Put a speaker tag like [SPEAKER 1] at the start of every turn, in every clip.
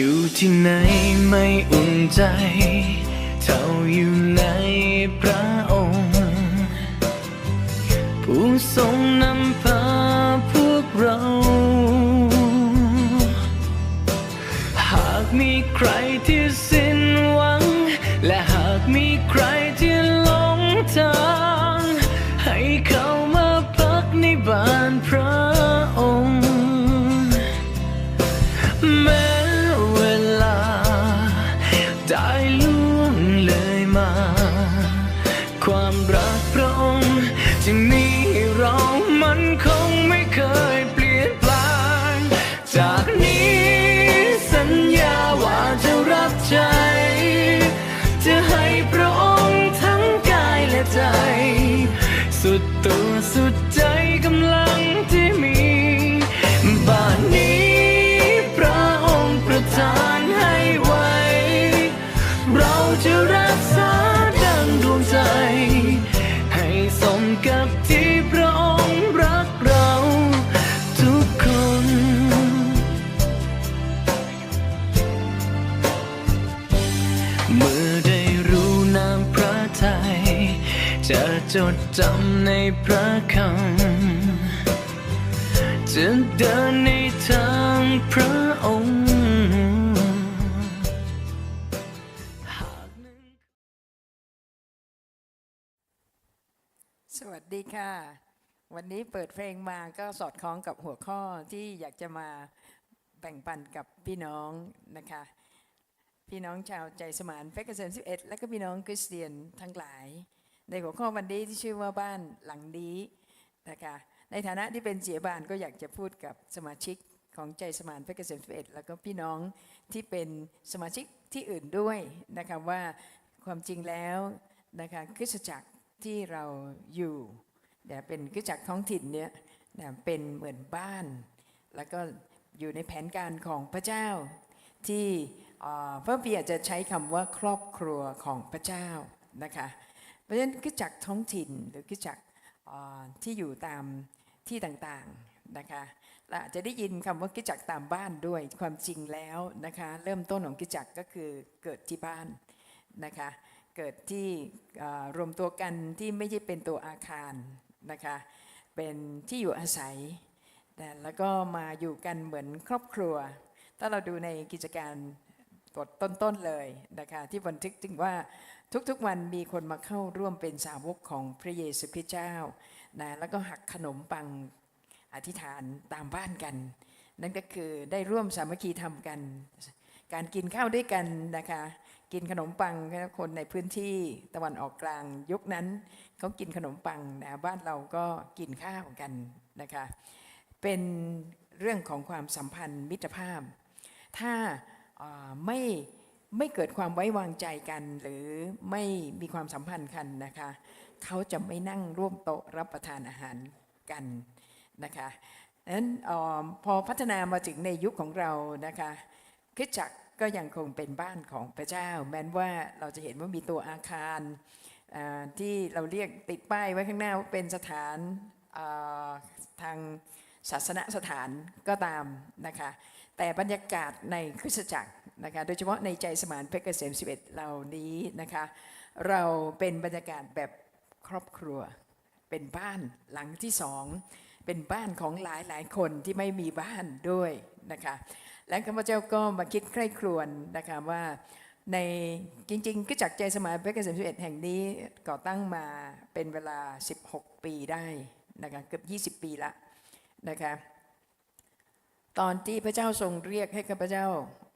[SPEAKER 1] อยู่ที่ไหนไม่อุ่นใจ เท่าอยู่ในพระองค์ ผู้ทรงนำพาพวกเรา หากมีใคร จะจดจำในพระคำจะเดินในทางพระองค์หากนั้น
[SPEAKER 2] สวัสดีค่ะ วันนี้เปิดเพลงมาก็สอดคล้องกับหัวข้อที่อยากจะมาแบ่งปันกับพี่น้องนะคะ พี่น้องชาวใจสมานเพชรเกษม11 และก็พี่น้องคริสเตียนทั้งหลาย ในหัวข้อวันนี้ที่ชื่อว่าบ้านหลังนี้นะคะในฐานะที่เป็นเสียบานก็อยากจะพูดกับสมาชิกของใจสมานเพชรเกษม11แล้วก็พี่น้องที่เป็นสมาชิกที่อื่นด้วยนะคะว่าความจริงแล้วนะคะคริสตจักรที่เราอยู่เนี่ยเป็นคริสตจักรท้องถิ่นเนี่ยนะเป็นเหมือนบ้าน แล้วก็อยู่ในแผนการของพระเจ้า ที่เอ่อพระบีอาจจะใช้คำว่าครอบครัวของพระเจ้านะคะ เพราะฉะนั้นคริสตจักท้องถิ่นหรือคริสตจักที่อยู่ตามที่ต่างๆนะคะและอาจจะได้ยินคำว่าคริสตจักตามบ้านด้วยความจริงแล้วนะคะเริ่มต้นของคริสตจักก็คือเกิดที่บ้านนะคะเกิดที่รวมตัวกันที่ไม่ใช่เป็นตัวอาคารนะคะเป็นที่อยู่อาศัยแต่แล้วก็มาอยู่กันเหมือนครอบครัว ถ้าเราดูในกิจการ บทต้นๆเลยนะคะที่บันทึกถึงว่าทุกๆวันมีคนมาเข้าร่วมเป็นสาวกของพระเยซูคริสต์เจ้านะแล้วก็หักขนมปังอธิษฐานตามบ้านกัน นั่นก็คือได้ร่วมสามัคคีทำกัน การกินข้าวด้วยกันนะคะกินขนมปังคนในพื้นที่ตะวันออกกลางยุคนั้นเขากินขนมปังนะบ้านเราก็กินข้าวกันนะคะเป็นเรื่องของความสัมพันธ์มิตรภาพ ถ้า ไม่ไม่เกิดความไว้วางใจกันหรือไม่มีความสัมพันธ์กันนะคะเขาจะไม่นั่งร่วมโต๊ะรับประทานอาหารกันนะคะนั้นเออพอพัฒนามาถึงในยุคของเรานะคะคริสตจักก็ยังคงเป็นบ้านของพระเจ้า แม้ว่าเราจะเห็นว่ามีตัวอาคารที่เราเรียกติดป้ายไว้ข้างหน้าว่าเป็นสถานทางศาสนสถานก็ตามนะคะ แต่บรรยากาศในคริสตจักรนะคะโดยเฉพาะในใจสมานเพชรเกษม11 เหล่านี้นะคะเราเป็นบรรยากาศแบบครอบครัว เป็นบ้านหลังที่สอง เป็นบ้านของหลายหลายคนที่ไม่มีบ้านด้วยนะคะและข้าพเจ้าก็มาคิดใคร่ครวญนะคะว่าในจริงๆก็จากใจสมานเพชรเกษม11 แห่งนี้ก่อตั้งมาเป็นเวลา 16 ปีได้นะคะเกือบ 20 ปีละนะคะ ตอนที่พระเจ้าทรงเรียกให้ข้าพเจ้า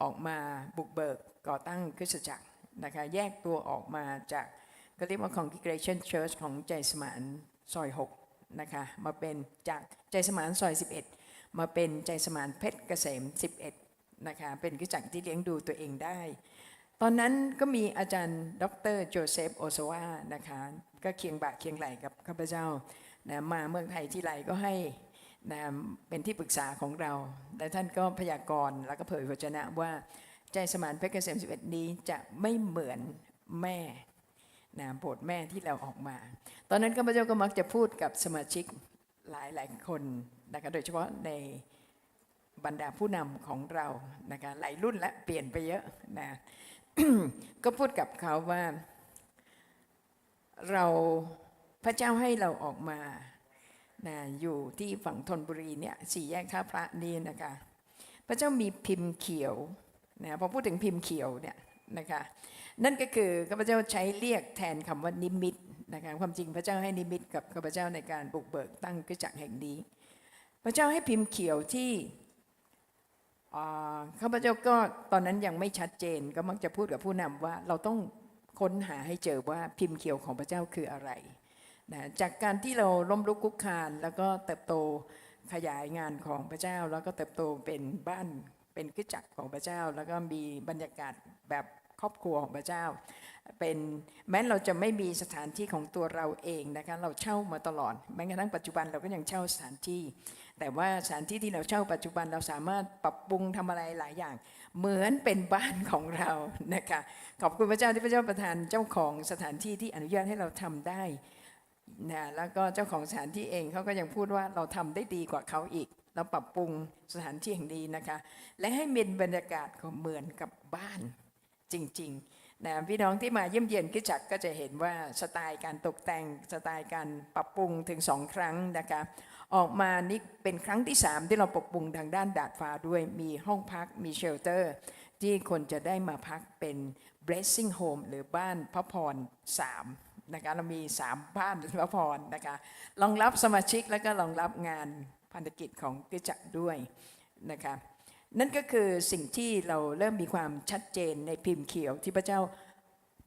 [SPEAKER 2] ออกมาบุกเบิกก่อตั้งคริสตจักรนะคะแยกตัวออกมาจากก็เรียกว่า Congregation Church ของใจสมานซอย6นะคะมาเป็นจากใจสมานซอย 11 มาเป็นใจสมานเพชรเกษม 11นะคะเป็นคริสตจักรที่เลี้ยงดูตัวเองได้ ตอนนั้นก็มีอาจารย์ดรโจเซฟโอซาวานะคะก็เคียงบ่าเคียงไหลกับข้าพเจ้านะมาเมืองไทยที่ไรก็ให้ นะเป็นที่ปรึกษาของเรา และท่านก็พยากรณ์แล้วก็เผยพระชนะว่าใจสมานเพชรเกษม11นี้จะไม่เหมือนแม่นะบสถ์แม่ที่เราออกมา ตอนนั้นข้าพเจ้าก็มักจะพูดกับสมาชิกหลายหลายคนนะคะโดยเฉพาะในบรรดาผู้นำของเรานะคะหลายรุ่นและเปลี่ยนไปเยอะนะก็พูดกับเขาว่า เราพระเจ้าให้เราออกมา นะอยู่ที่ฝั่งธนบุรีเนี่ยสี่แยกท่าพระนี่นะคะ พระเจ้ามีพิมพ์เขียวนะพอพูดถึงพิมพ์เขียวเนี่ยนะคะ นั่นก็คือข้าพเจ้าใช้เรียกแทนคำว่านิมิตนะคะความจริงพระเจ้าให้นิมิตกับข้าพเจ้าในการบุกเบิกตั้งกิจจักรแห่งนี้ พระเจ้าให้พิมพ์เขียวที่ข้าพเจ้าก็ตอนนั้นยังไม่ชัดเจนก็มักจะพูดกับผู้นำว่าเราต้องค้นหาให้เจอว่าพิมพ์เขียวของพระเจ้าคืออะไร นะจากการที่เราล้มลุกคุกคาน แล้วก็เติบโตขยายงานของพระเจ้า แล้วก็เติบโตเป็นบ้านเป็นกิจจักรของพระเจ้า แล้วก็มีบรรยากาศแบบครอบครัวของพระเจ้า เป็นแม้เราจะไม่มีสถานที่ของตัวเราเองนะคะเราเช่ามาตลอดแม้กระทั่งปัจจุบันเราก็ยังเช่าสถานที่ แต่ว่าสถานที่ที่เราเช่าปัจจุบันเราสามารถปรับปรุงทำอะไรหลายอย่าง เหมือนเป็นบ้านของเรานะคะขอบคุณพระเจ้าที่พระเจ้าประทานเจ้าของสถานที่ที่อนุญาตให้เราทำได้ นะแล้วก็เจ้าของสถานที่เองเขาก็ยังพูดว่าเราทำได้ดีกว่าเขาอีก เราปรับปรุงสถานที่แห่งนี้นะคะ และให้มีบรรยากาศของเหมือนกับบ้านจริงๆนะพี่น้องที่มาเยี่ยมเยียนคริสตจักก็จะเห็นว่าสไตล์การตกแต่งสไตล์การปรับปรุงถึงสองครั้งนะคะออกมานี่เป็นครั้งที่ 3 ที่เราปรับปรุงทางด้านดาดฟ้าด้วยมีห้องพักมีเชลเตอร์ ที่คนจะได้มาพักเป็น blessing home หรือบ้านพระพร3 นะคะเรามี 3 บ้านพระพรนะคะรองรับสมาชิกและก็รองรับงานพันธกิจของกิจจักรด้วยนะคะนั่นก็คือสิ่งที่เราเริ่มมีความชัดเจนในพิมพ์เขียวที่พระเจ้า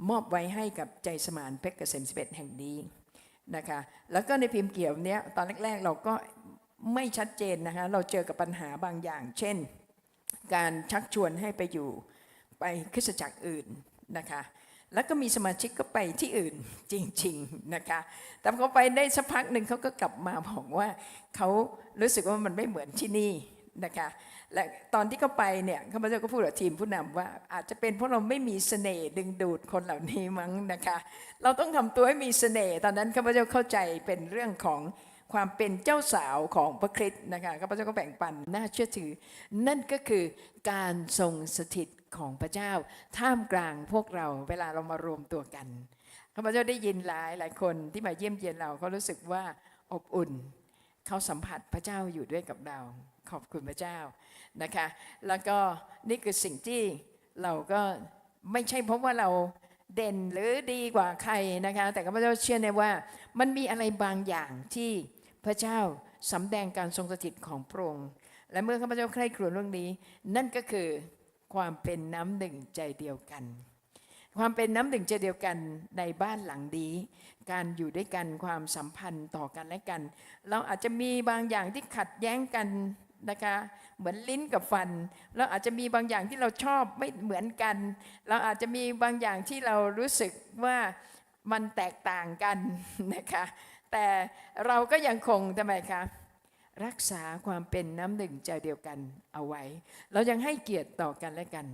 [SPEAKER 2] มอบไว้ให้กับใจสมานเพชรเกษม11แห่งนี้นะคะแล้วก็ในพิมพ์เกี่ยวเนี้ยตอนแรกๆเราก็ไม่ชัดเจนนะคะเราเจอกับปัญหาบางอย่าง เช่น การชักชวนให้ไปอยู่ไปคริสตจักรอื่นนะคะ แล้วก็มีสมาชิกก็ไปที่อื่นจริง ๆนะคะแต่พอไปได้สักพักหนึ่งเขาก็กลับมาบอกว่าเขารู้สึกว่ามันไม่เหมือนที่นี่นะคะและตอนที่เขาไปเนี่ยข้าพเจ้าก็พูดกับทีมผู้นำว่า อาจจะเป็นเพราะเราไม่มีเสน่ห์ดึงดูดคนเหล่านี้มั้งนะคะ เราต้องทำตัวให้มีเสน่ห์ตอนนั้นข้าพเจ้าเข้าใจเป็นเรื่องของ ความเป็นเจ้าสาวของพระคริสต์นะคะข้าพเจ้าก็แบ่งปันน่าเชื่อถือ นั่นก็คือการทรงสถิตของพระเจ้า ท่ามกลางพวกเราเวลาเรามารวมตัวกันข้าพเจ้าได้ยินหลายหลายคนที่มาเยี่ยมเยียนเราเขารู้สึกว่าอบอุ่นเขาสัมผัสพระเจ้าอยู่ด้วยกับเราขอบคุณพระเจ้านะคะ แล้วก็นี่คือสิ่งที่เราก็ไม่ใช่เพราะว่าเราเด่นหรือดีกว่าใครนะคะ แต่ข้าพเจ้าเชื่อในว่ามันมีอะไรบางอย่างที่ พระเจ้าสำแดงการทรงสถิตของพระองค์และเมื่อข้าพเจ้าใคร่ครวญเรื่องนี้ นั่นก็คือความเป็นน้ำหนึ่งใจเดียวกัน ความเป็นน้ำหนึ่งใจเดียวกันในบ้านหลังนี้ การอยู่ด้วยกันความสัมพันธ์ต่อกันและกัน เราอาจจะมีบางอย่างที่ขัดแย้งกันนะคะเหมือนลิ้นกับฟัน เราอาจจะมีบางอย่างที่เราชอบไม่เหมือนกัน เราอาจจะมีบางอย่างที่เรารู้สึกว่ามันแตกต่างกันนะคะ แต่เราก็ยังคงทำไมคะรักษาความเป็นน้ำหนึ่งใจเดียวกันเอาไว้ เรายังให้เกียรติต่อกันและกัน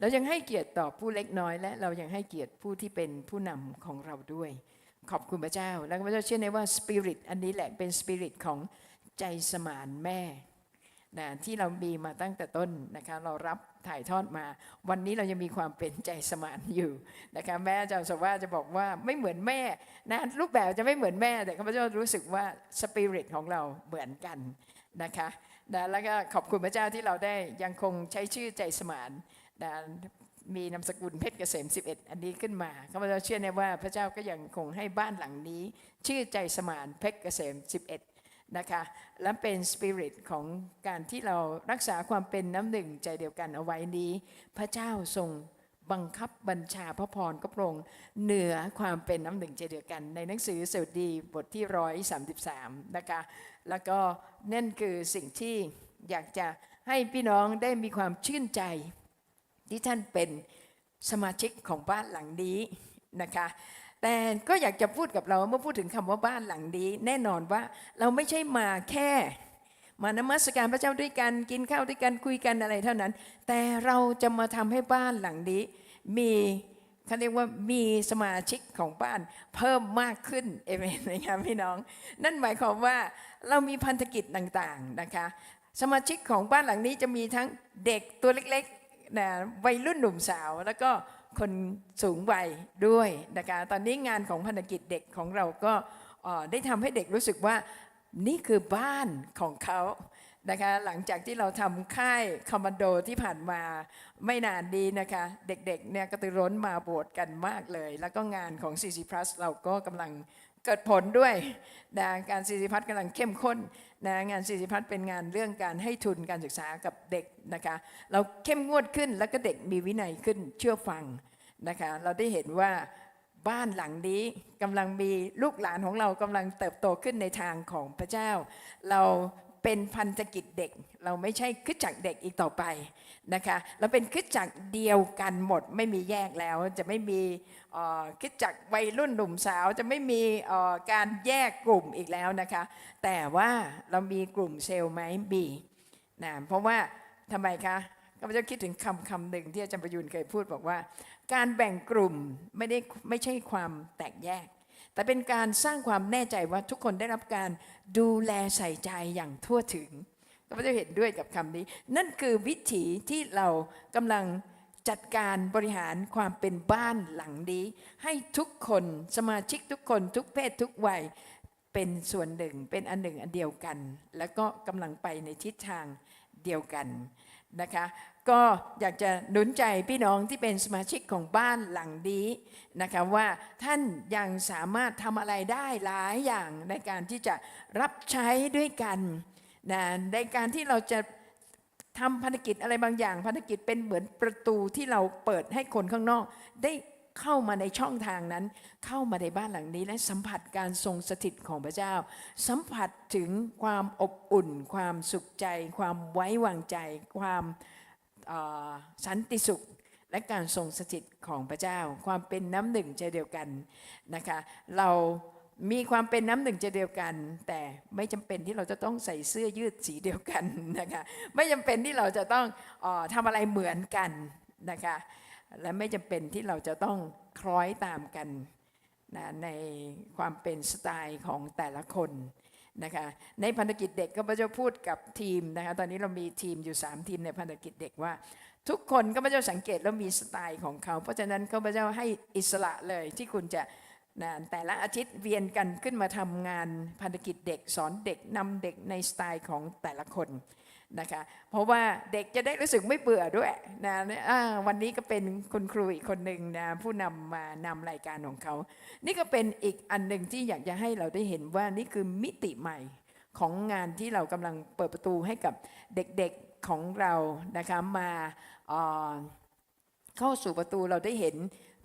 [SPEAKER 2] เรายังให้เกียรติต่อผู้เล็กน้อย และเรายังให้เกียรติผู้ที่เป็นผู้นำของเราด้วย ขอบคุณพระเจ้า แล้วพระเจ้าเชื่อในว่าสปิริตอันนี้แหละเป็นสปิริตของใจสมานแม่ นะที่เรามีมาตั้งแต่ต้นนะคะเรารับถ่ายทอดมา วันนี้เรายังมีความเป็นใจสมานอยู่นะคะแม่อาจารย์สว่าจะบอกว่าไม่เหมือนแม่นะรูปแบบจะไม่เหมือนแม่แต่ข้าพเจ้ารู้สึกว่าสปิริตของเราเหมือนกันนะคะนะแล้วก็ขอบคุณพระเจ้าที่เราได้ยังคงใช้ชื่อใจสมานนะมีนามสกุลเพชรเกษม 11 อันนี้ขึ้นมาข้าพเจ้าเชื่อในว่าพระเจ้าก็ยังคงให้บ้านหลังนี้ ชื่อใจสมานเพชรเกษม 11 นะคะและเป็นสปิริตของการที่เรารักษาความเป็นน้ำหนึ่งใจเดียวกันเอาไว้นี้ พระเจ้าทรงบังคับบัญชาพระพรก็พรงเหนือความเป็นน้ำหนึ่งใจเดียวกัน ในหนังสือสดดีบทที่ร้อยสามสิบสามนะคะแล้วก็นั่นคือสิ่งที่อยากจะให้พี่น้องได้มีความชื่นใจ ที่ท่านเป็นสมาชิกของบ้านหลังนี้นะคะ แต่ก็อยากจะพูดกับเราเมื่อพูดถึงคำว่าบ้านหลังนี้ แน่นอนว่าเราไม่ใช่มาแค่ มานมัสการพระเจ้าด้วยกันกินข้าวด้วยกันคุยกันอะไรเท่านั้น แต่เราจะมาทำให้บ้านหลังนี้ มีเขาเรียกว่ามีสมาชิกของบ้านเพิ่มมากขึ้นเอเมนนะคะพี่น้อง นั่นหมายความว่าเรามีพันธกิจต่างๆนะคะสมาชิกของบ้านหลังนี้จะมีทั้งเด็กตัวเล็กๆนะวัยรุ่นหนุ่มสาวแล้วก็ คนสูงวัยด้วยนะคะตอนนี้งานของพันธกิจเด็กของเราก็ได้ทำให้เด็กรู้สึกว่านี่คือบ้านของเขานะคะหลังจากที่เราทำค่ายคอมมานโดที่ผ่านมาไม่นานดีนะคะ เด็กๆเนี่ยกระตือร้นมาโบสถ์กันมากเลย แล้วก็งานของ CC Plus เราก็กำลังเกิดผลด้วยนะการ CC Plus กำลังเข้มข้น นะงาน CC Plus เป็นงานเรื่องการให้ทุนการศึกษากับเด็กนะคะเราเข้มงวดขึ้นแล้วก็เด็กมีวินัยขึ้นเชื่อฟังนะคะเราได้เห็นว่าบ้านหลังนี้กำลังมีลูกหลานของเรากำลังเติบโตขึ้นในทางของพระเจ้า เรา เป็นพันธกิจเด็ก เราไม่ใช่คิดจักเด็กอีกต่อไปนะคะเราเป็นคิดจักเดียวกันหมดไม่มีแยกแล้วจะไม่มีคิดจักวัยรุ่นหนุ่มสาวจะไม่มีการแยกกลุ่มอีกแล้วนะคะแต่ว่าเรามีกลุ่มเซลล์ไหมมีนะเพราะว่าทำไมคะก็จะคิดถึงคำคำหนึ่งที่อาจารย์ประยุนเคยพูดบอกว่า การแบ่งกลุ่มไม่ได้ไม่ใช่ความแตกแยก แต่เป็นการสร้างความแน่ใจว่าทุกคนได้รับการดูแลใส่ใจอย่างทั่วถึงก็จะเห็นด้วยกับคำนี้ นั่นคือวิถีที่เรากำลังจัดการบริหารความเป็นบ้านหลังนี้ ให้ทุกคนสมาชิกทุกคนทุกเพศทุกวัยเป็นส่วนหนึ่งเป็นอันหนึ่งอันเดียวกัน แล้วก็กำลังไปในทิศทางเดียวกัน นะคะก็อยากจะหนุนใจพี่น้องที่เป็นสมาชิกของบ้านหลังนี้นะคะว่าท่านยังสามารถทำอะไรได้หลายอย่างในการที่จะรับใช้ด้วยกันนะในการที่เราจะทำภารกิจอะไรบางอย่างภารกิจเป็นเหมือนประตูที่เราเปิดให้คนข้างนอก ได้ เข้ามาในช่องทางนั้น เข้ามาในบ้านหลังนี้และสัมผัสการทรงสถิตของพระเจ้า สัมผัสถึงความอบอุ่น ความสุขใจ ความไว้วางใจ ความสันติสุขและการทรงสถิตของพระเจ้า ความเป็นน้ำหนึ่งใจเดียวกันนะคะเรามีความเป็นน้ำหนึ่งใจเดียวกัน แต่ไม่จำเป็นที่เราจะต้องใส่เสื้อยืดสีเดียวกันนะคะไม่จำเป็นที่เราจะต้องออทำอะไรเหมือนกันนะคะ และไม่จำเป็นที่เราจะต้องคล้อยตามกันนะในความเป็นสไตล์ของแต่ละคนนะคะในพันธกิจเด็กก็พระเจ้าพูดกับทีมนะคะตอนนี้เรามีทีมอยู่ 3 ทีมในพันธกิจเด็กว่า ทุกคนก็พระเจ้าสังเกตแล้วมีสไตล์ของเขา เพราะฉะนั้นก็พระเจ้าให้อิสระเลยที่คุณจะนะแต่ละอาทิตย์เวียนกันขึ้นมาทำงานพันธกิจเด็กสอนเด็กนำเด็กในสไตล์ของแต่ละคน นะคะเพราะว่าเด็กจะได้รู้สึกไม่เบื่อด้วยนะวันนี้ก็เป็นคุณครูอีกคนหนึ่งนะผู้นำมานำรายการของเขา นี่ก็เป็นอีกอันหนึ่งที่อยากจะให้เราได้เห็นว่านี่คือมิติใหม่ของงานที่เรากำลังเปิดประตูให้กับเด็กๆของเรานะคะมาเเข้าสู่ประตูเราได้เห็น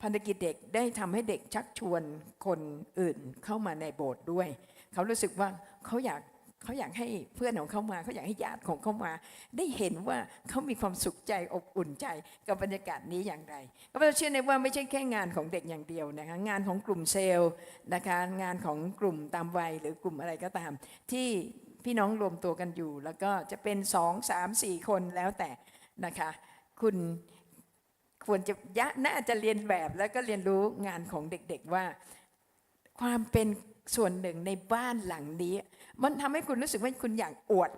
[SPEAKER 2] พันธกิจเด็กได้ทำให้เด็กชักชวนคนอื่นเข้ามาในโบสถ์ด้วย เขารู้สึกว่าเขาอยาก เขาอยากให้เพื่อนของเขามาเขาอยากให้ญาติของเขามา ได้เห็นว่าเขามีความสุขใจอบอุ่นใจกับบรรยากาศนี้อย่างไรก็เราเชื่อในว่าไม่ใช่แค่งานของเด็กอย่างเดียวนะคะงานของกลุ่มเซลล์นะคะงานของกลุ่มตามวัยหรือกลุ่มอะไรก็ตาม ที่พี่น้องรวมตัวกันอยู่ แล้วก็จะเป็นสองสามสี่คนแล้วแต่นะคะคุณควรจะยะน่าจะเรียนแบบแล้วก็เรียนรู้งานของเด็กๆว่า ความเป็นส่วนหนึ่งในบ้านหลังนี้ มันทำให้คุณรู้สึกว่าคุณอยากอวด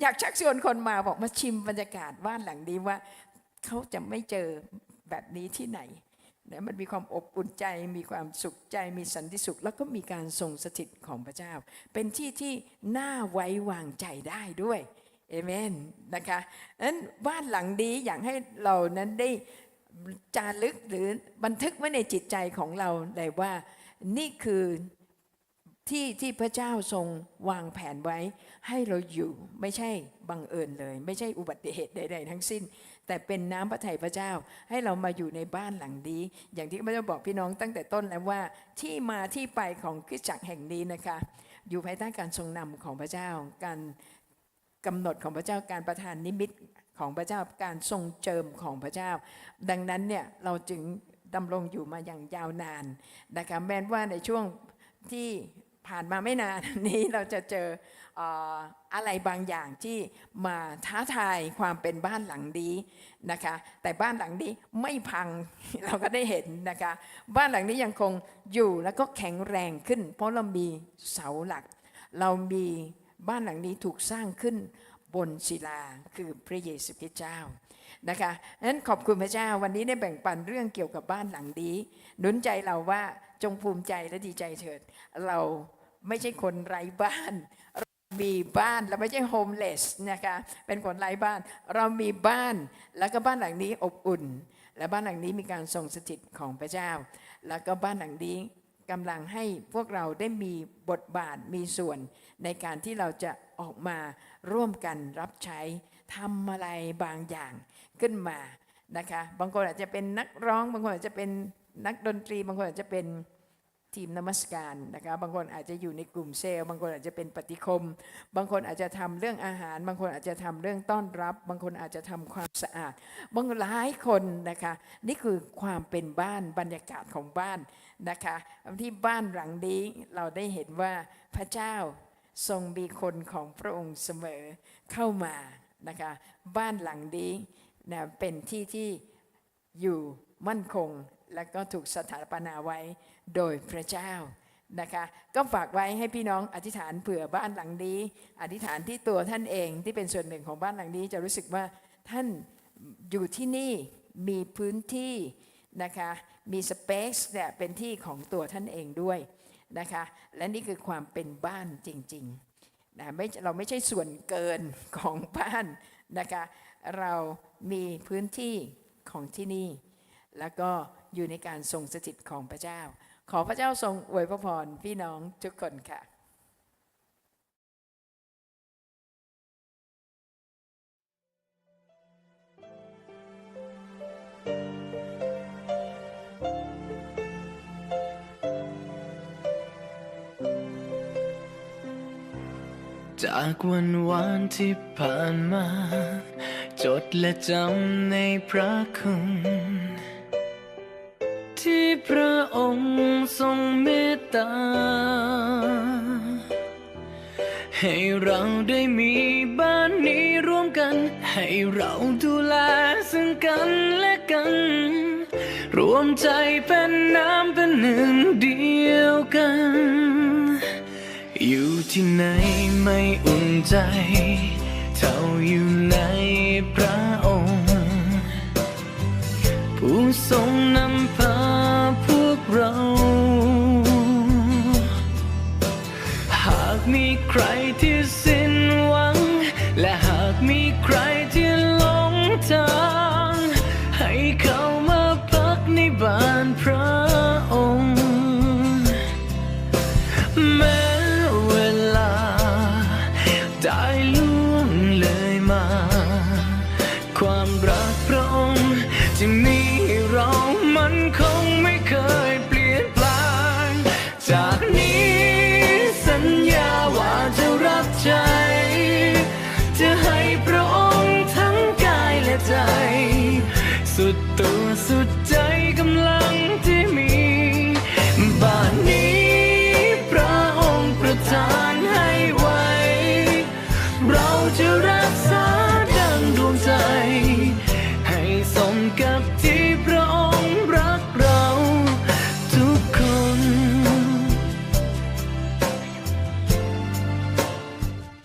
[SPEAKER 2] อยากชักชวนคนมาบอกมาชิมบรรยากาศบ้านหลังนี้ว่าเขาจะไม่เจอแบบนี้ที่ไหนนะมันมีความอบอุ่นใจ มีความสุขใจ มีสันติสุข แล้วก็มีการทรงสถิตของพระเจ้า เป็นที่ที่น่าไว้วางใจได้ด้วยเอเมนนะคะนั้นบ้านหลังนี้อยากให้เรานั้นได้จารึกหรือบันทึกไว้ในจิตใจของเราเลยว่านี่คือ ที่ที่พระเจ้าทรงวางแผนไว้ให้เราอยู่ไม่ใช่บังเอิญเลย ไม่ใช่อุบัติเหตุใดๆทั้งสิ้น แต่เป็นน้ำพระทัยพระเจ้าให้เรามาอยู่ในบ้านหลังนี้ อย่างที่พระเจ้าบอกพี่น้องตั้งแต่ต้นแล้วว่าที่มาที่ไปของคริสตจักรแห่งนี้นะคะ อยู่ภายใต้การทรงนำของพระเจ้า การกำหนดของพระเจ้าการประทานนิมิตของพระเจ้าการทรงเจิมของพระเจ้า ดังนั้นเนี่ยเราจึงดำรงอยู่มาอย่างยาวนานนะคะแม้ว่าในช่วงที่ ผ่านมาไม่นานนี้เราจะเจอเอ่ออะไรบางอย่างที่มาท้าทายความเป็นบ้านหลังนี้นะคะ แต่บ้านหลังนี้ไม่พังเราก็ได้เห็นนะคะ บ้านหลังนี้ยังคงอยู่แล้วก็แข็งแรงขึ้น เพราะเรามีเสาหลัก เรามีบ้านหลังนี้ถูกสร้างขึ้นบนศิลาคือพระเยซูคริสต์เจ้า นะคะนั้นขอบคุณพระเจ้าวันนี้ได้แบ่งปันเรื่องเกี่ยวกับบ้านหลังนี้หนุนใจเราว่าจงภูมิใจและดีใจเถิด เราไม่ใช่คนไร้บ้านเรามีบ้านเราไม่ใช่โฮมเลสนะคะเป็นคนไร้บ้าน เรามีบ้านแล้วก็บ้านหลังนี้อบอุ่น และบ้านหลังนี้มีการทรงสถิตของพระเจ้า แล้วก็บ้านหลังนี้กำลังให้พวกเราได้มีบทบาทมีส่วนในการที่เราจะออกมาร่วมกันรับใช้ทำอะไรบางอย่าง ขึ้นมานะคะ บางคนอาจจะเป็นนักร้อง บางคนอาจจะเป็นนักดนตรี บางคนอาจจะเป็นทีมนมัสการนะคะ บางคนอาจจะอยู่ในกลุ่มเซลล์ บางคนอาจจะเป็นปฏิคม บางคนอาจจะทำเรื่องอาหาร บางคนอาจจะทำเรื่องต้อนรับ บางคนอาจจะทำความสะอาด บางหลายคนนะคะ นี่คือความเป็นบ้านบรรยากาศของบ้านนะคะที่บ้านหลังนี้เราได้เห็นว่าพระเจ้าทรงมีคนของพระองค์เสมอเข้ามานะคะ บ้านหลังนี้ นะเป็นที่ที่อยู่มั่นคง และก็ถูกสถาปนาไว้โดยพระเจ้านะคะก็ฝากไว้ให้พี่น้องอธิษฐานเผื่อบ้านหลังนี้ อธิษฐานที่ตัวท่านเองที่เป็นส่วนหนึ่งของบ้านหลังนี้ จะรู้สึกว่าท่านอยู่ที่นี่มีพื้นที่นะคะมีสเปซเนี่ยเป็นที่ของตัวท่านเองด้วยนะคะและนี่คือความเป็นบ้านจริงๆนะไม่เราไม่ใช่ส่วนเกินของบ้านนะคะ เรามีพื้นที่ของที่นี่ แล้วก็อยู่ในการทรงสถิตของพระเจ้า ขอพระเจ้าทรงอวยพระพรพี่น้องทุกคนค่ะ
[SPEAKER 1] จากวันวานที่ผ่านมา จดและจำในพระคุณ ที่พระองค์ทรงเมตตา ให้เราได้มีบ้านนี้ร่วมกัน ให้เราดูแลซึ่งกันและกัน รวมใจเป็นน้ำเป็นหนึ่งเดียวกัน อยู่ที่ไหนไม่อุ่นใจ